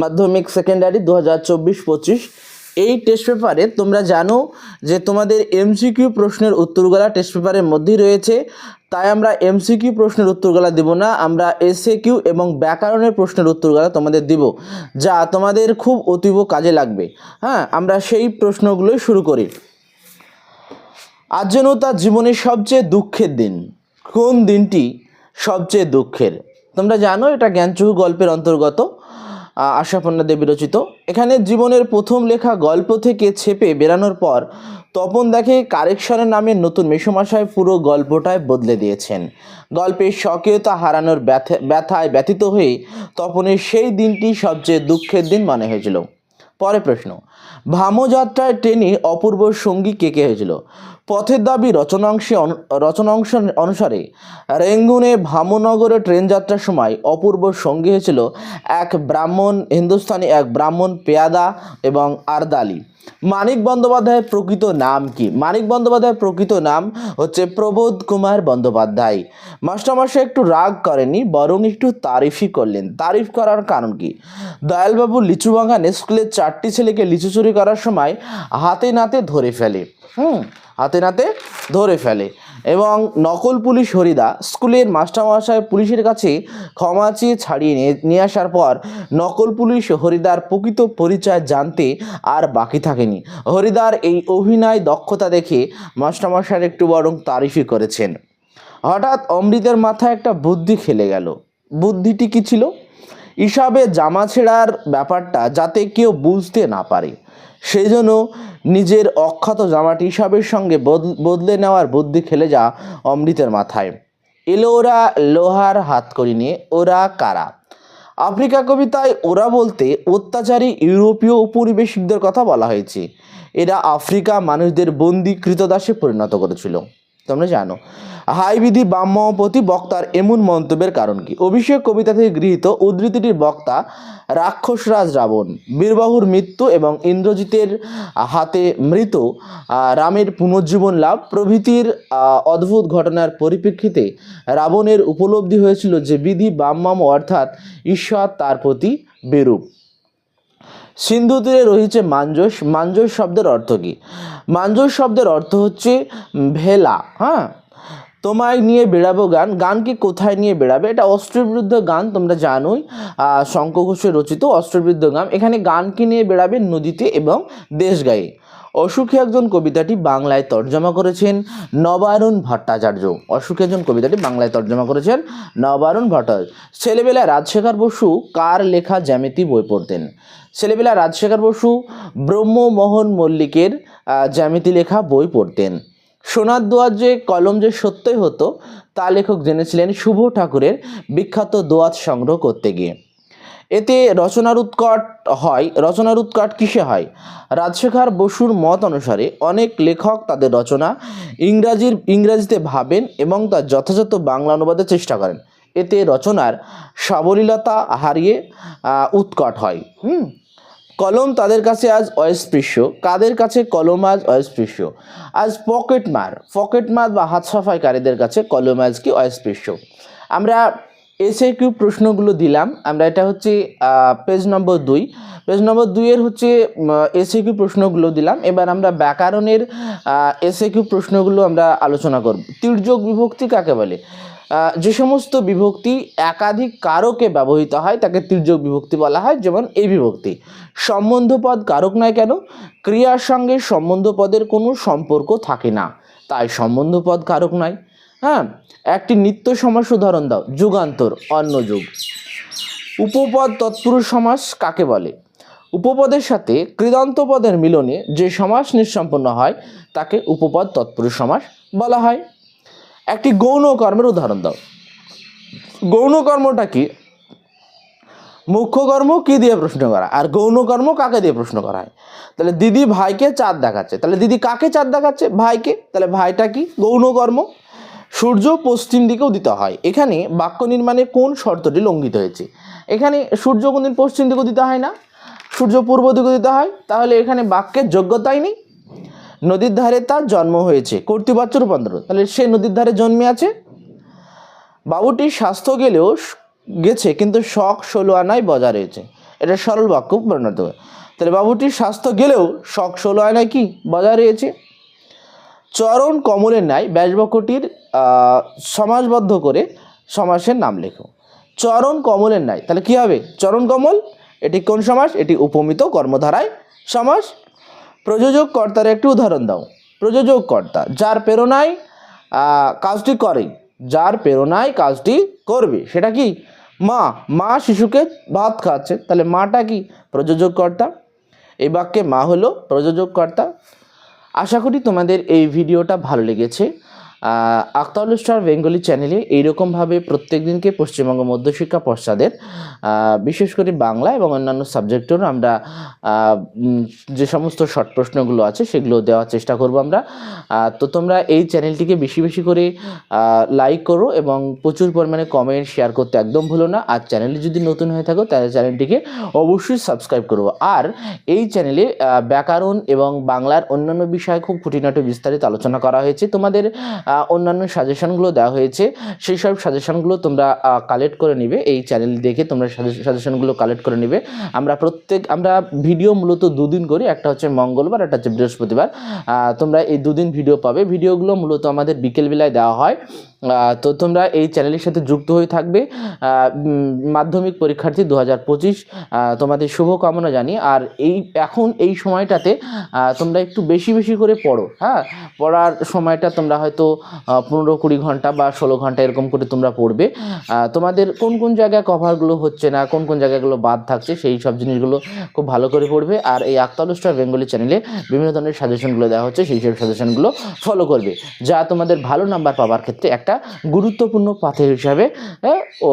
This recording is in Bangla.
মাধ্যমিক সেকেন্ডারি দু হাজার চব্বিশ, পঁচিশ। এই টেস্ট পেপারে তোমরা জানো যে তোমাদের এমসিকিউ প্রশ্নের উত্তরগুলা টেস্ট পেপারের মধ্যেই রয়েছে। তাই আমরা এমসিকিউ প্রশ্নের উত্তরগুলা দেব না, আমরা এসএ কিউ এবং ব্যাকরণের প্রশ্নের উত্তরগুলা তোমাদের দিব, যা তোমাদের খুব অতীব কাজে লাগবে। হ্যাঁ আমরা সেই প্রশ্নগুলোই শুরু করি। আজ যেন তার জীবনের সবচেয়ে দুঃখের দিন। কোন দিনটি সবচেয়ে দুঃখের? তোমরা জানো এটা জ্ঞানচুহু গল্পের অন্তর্গত। আশাপন্না দেবী রচিত এখানে জীবনের প্রথম লেখা গল্প থেকে ছেপে বেরানোর পর তপন দেখে কারেকশনের নামে নতুন মেসমশায় পুরো গল্পটায় বদলে দিয়েছেন। গল্পের স্বকীয়তা হারানোর ব্যথা, ব্যথায় ব্যথিত হয়ে তপনের সেই দিনটি সবচেয়ে দুঃখের দিন মনে হয়েছিল। পরে প্রশ্ন ভামযাত্রায় ট্রেনে অপূর্ব সঙ্গী কে কে হয়েছিল? পথের দাবি রচনাংশে রচনাংশ অনুসারে, রেঙ্গুনে ভামনগরে ট্রেন যাত্রার সময় অপূর্ব সঙ্গী হয়েছিল এক ব্রাহ্মণ হিন্দুস্তানি, এক ব্রাহ্মণ পেয়াদা এবং আরদালি। মানিক বন্দ্যোপাধ্যায়ের প্রকৃত নাম কি? মানিক বন্দ্যোপাধ্যায়ের প্রকৃত নাম হচ্ছে প্রবোধ কুমার বন্দ্যোপাধ্যায়। মাস্টারমশাই একটু রাগ করেনি বরং একটু তারিফই করলেন। তারিফ করার কারণ কি? দয়ালবাবু লিচু বাগানে স্কুলের চারটি ছেলেকে লিচু চুরি করার সময় হাতে নাতে ধরে ফেলে। হুম, হাতে নাতে ধরে ফেলে। এবং নকল পুলিশ হরিদা স্কুলের মাস্টারমশাই পুলিশের কাছে ক্ষমা চেয়ে ছাড়িয়ে নিয়ে আসার পর নকল পুলিশ হরিদার প্রকৃত পরিচয় জানতে আর বাকি থাকেনি। হরিদার এই অভিনয় দক্ষতা দেখে মাস্টারমশাই একটু বরং তারিফই করেছেন। হঠাৎ অমৃতের মাথায় একটা বুদ্ধি খেলে গেল। বুদ্ধিটি কি ছিল? হিসাবে জামা ছেঁড়ার ব্যাপারটা যাতে কেউ বুঝতে না পারে। সেই জন্য নিজের অক্ষত জামাটি হিসাবের সঙ্গে বদল- বদলে নেওয়ার বুদ্ধি খেলে যা অমৃতের মাথায়। এলো ওরা লোহার হাত করি নিয়ে। ওরা কারা? আফ্রিকা কবিতায় ওরা বলতে অত্যাচারী ইউরোপীয় উপনিবেশিকদের কথা বলা হয়েছে। এরা আফ্রিকা মানুষদের বন্দি কৃতদাসে পরিণত করেছিল। তোমরা জানো। হাইবিধি বাম্যপতি বক্তার এমন মন্তব্যের কারণ কি? অভিষেক কবিতা থেকে গৃহীত উদ্ধৃতিটির বক্তা রাক্ষসরাজ রাবণ। বীরবাহুর মৃত্যু এবং ইন্দ্রজিতের হাতে মৃত রামের পুনর্জীবন লাভ প্রভৃতির অদ্ভুত ঘটনার পরিপ্রেক্ষিতে রাবণের উপলব্ধি হয়েছিল যে বিধি বাম্মাম অর্থাৎ ঈশ্বর তার প্রতি বিরূপ। সিন্ধু তীরে রয়েছে মাঞ্জস মাঞ্জস শব্দের অর্থ কী? মাঞ্জস শব্দের অর্থ হচ্ছে ভেলা হ্যাঁ? তোমায় নিয়ে বেড়াবো গান, গানকে কোথায় নিয়ে বেড়াবে? এটা অস্ত্রের বিরুদ্ধে গান, তোমরা জানোই। শঙ্কর ঘোষের রচিত অস্ত্রের বিরুদ্ধে গান। এখানে গানকে নিয়ে বেড়াবে নদীতে এবং দেশ গায়ে অসুখী একজন কবিতাটি বাংলায় তর্জমা করেছেন নবারুণ ভট্টাচার্য। অসুখী একজন কবিতাটি বাংলায় তর্জমা করেছেন নবারুণ ভট্টাচার্য। ছেলেবেলায় রাজশেখর বসু কার লেখা জ্যামিতি বই পড়তেন? ছেলেবেলায় রাজশেখর বসু ব্রহ্মমোহন মল্লিকের জ্যামিতি লেখা বই পড়তেন। সোনার দোয়ার যে কলম যে সত্যই হতো, তা লেখক জেনেছিলেন শুভ ঠাকুরের বিখ্যাত দোয়াত সংগ্রহ করতে গিয়ে। এতে রচনার উৎকট হয়, রচনার উৎকট কিসে হয়? রাজশেখর বসুর মত অনুসারে অনেক লেখক তাদের রচনা ইংরাজির, ইংরাজিতে ভাবেন এবং তার যথাযথ বাংলা অনুবাদের চেষ্টা করেন। এতে রচনার সাবলীলতা হারিয়ে উৎকট হয়। হুম? কলম তাদের কাছে আজ অস্পৃশ্য। কাদের কাছে কলম আজ অস্পৃশ্য? আজ পকেট মার পকেট মার বা হাত সাফাইকারীদের কাছে কলম আজ কি অস্পৃশ্য? আমরা এসে কিউ প্রশ্নগুলো দিলাম। আমরা এটা হচ্ছে পেজ নম্বর দুই। পেজ নম্বর দুইয়ের হচ্ছে এসে কিউ প্রশ্নগুলো দিলাম। এবার আমরা ব্যাকরণের এসে কিউ প্রশ্নগুলো আমরা আলোচনা করব। তির্যক বিভক্তি কাকে বলে? যে সমস্ত বিভক্তি একাধিক কারকে ব্যবহৃত হয়, তাকে তির্যক বিভক্তি বলা হয়, যেমন এই বিভক্তি। সম্বন্ধপদ কারক নয় কেন? ক্রিয়ার সঙ্গে সম্বন্ধপদের কোনো সম্পর্ক থাকে না। তাই সম্বন্ধপদ কারক নয়। হ্যাঁ একটি নিত্য সমাস উদাহরণ দাও, যুগান্তর, অন্য যুগ। উপপদ তৎপুরুষ সমাস কাকে বলে? উপপদের সাথে কৃদান্ত পদের মিলনে যে সমাস নিঃসম্পন্ন হয়, তাকে উপপদ তৎপুরুষ সমাস বলা হয়। একটি গৌণ কর্মের উদাহরণ দাও। গৌণ কর্মটা কি? মুখ্য কর্ম কি দিয়ে প্রশ্ন করা? আর গৌণ কর্ম কাকে দিয়ে প্রশ্ন করা হয়? তাহলে দিদি ভাইকে চাঁদ দেখাচ্ছে। তাহলে দিদি কাকে চাঁদ দেখাচ্ছে? ভাইকে। তাহলে ভাইটা কি? গৌণ কর্ম। সূর্য পশ্চিম দিকে উদিত হয়। এখানে বাক্য নির্মাণে কোন শর্তটি লঙ্ঘিত হয়েছে? এখানে সূর্য কোনদিন পশ্চিম দিকে উদিত হয় না। সূর্য পূর্ব দিকে উদিত হয়। তাহলে এখানে বাক্যের যোগ্যতাই নেই। নদীর ধারে তার জন্ম হয়েছে। কর্তৃবাচ্য রূপান্তর। তাহলে সে নদীর ধারে জন্মে আছে। বাবুটির স্বাস্থ্য গেলেও গেছে, কিন্তু শখ ষোলো আনায় বজায় রয়েছে। এটা সরল বাক্য পরিণত হবে তাহলে বাবুটির স্বাস্থ্য গেলেও শখ ষোলো আয়নায় কি? বজায় রয়েছে। চরণ কমলের ন্যায় ব্যাসবাক্যটির আহ, সমাসবদ্ধ করে সমাসের নাম লেখো। চরণ কমলের ন্যায় তাহলে কি হবে? চরণ কমল এটি কোন সমাস? এটি উপমিত কর্মধারায় সমাস। প্রযোজক কর্তার একটি উদাহরণ দাও। প্রযোজক কর্তা যার প্রেরণায় কাজটি করে যার প্রেরণায় কাজটি করবে সেটা কি? মা মা শিশুকে ভাত খাওয়াচ্ছে তাহলে মাটা কি? প্রযোজক কর্তা। এই বাক্যে মা হলো প্রযোজক কর্তা। আশা করি তোমাদের এই ভিডিওটা ভালো লেগেছে। আহ, আখতাউল স্টার বেঙ্গলি চ্যানেলে এইরকমভাবে প্রত্যেক দিনকে পশ্চিমবঙ্গ মধ্যশিক্ষা পর্ষদের বিশেষ করে বাংলা এবং অন্যান্য সাবজেক্টের আমরা যে সমস্ত শর্ট প্রশ্নগুলো আছে সেগুলো দেওয়ার চেষ্টা করব আমরা। তো তোমরা এই চ্যানেলটিকে বেশি বেশি করে লাইক করো এবং প্রচুর পরিমাণে কমেন্ট শেয়ার করতে একদম ভুলো না। আর চ্যানেলে যদি নতুন হয়ে থাকো তাহলে চ্যানেলটিকে অবশ্যই সাবস্ক্রাইব করব আর এই চ্যানেলে ব্যাকরণ এবং বাংলার অন্যান্য বিষয়ে খুব খুঁটিনাটি বিস্তারিত আলোচনা করা হয়েছে। তোমাদের অন্যান্য সাজেশনগুলো দেওয়া হয়েছে, সেই সব সাজেশনগুলো তোমরা কালেক্ট করে নিবে। এই চ্যানেল দেখে তোমরা সাজেশনগুলো কালেক্ট করে নিবে। আমরা প্রত্যেক, আমরা ভিডিও মূলত দুদিন করি। একটা হচ্ছে মঙ্গলবার, একটা হচ্ছে বৃহস্পতিবার। তোমরা এই দুদিন ভিডিও পাবে। ভিডিওগুলো মূলত আমাদের বিকেলবেলায় দেওয়া হয়। তো তোমরা এই চ্যানেলের সাথে যুক্ত হয়ে থাকবে। মাধ্যমিক পরীক্ষার্থী দু হাজার পঁচিশ তোমাদের শুভকামনা জানি আর এই, এখন এই সময়টাতে তোমরা একটু বেশি বেশি করে পড়ো হ্যাঁ? পড়ার সময়টা তোমরা হয়তো পনেরো কুড়ি ঘণ্টা বা ষোলো ঘণ্টা এরকম করে তোমরা পড়বে। তোমাদের কোন কোন জায়গায় কভারগুলো হচ্ছে না কোন কোন জায়গাগুলো বাদ থাকছে সেই সব জিনিসগুলো খুব ভালো করে পড়বে। আর এই আক্তালুষ্টা বেঙ্গলি চ্যানেলে বিভিন্ন ধরনের সাজেশনগুলো দেওয়া হচ্ছে সেই সব সাজেশনগুলো ফলো করবে যা তোমাদের ভালো নাম্বার পাওয়ার ক্ষেত্রে একটা গুরুত্বপূর্ণ পাথের হিসাবে আহ, ও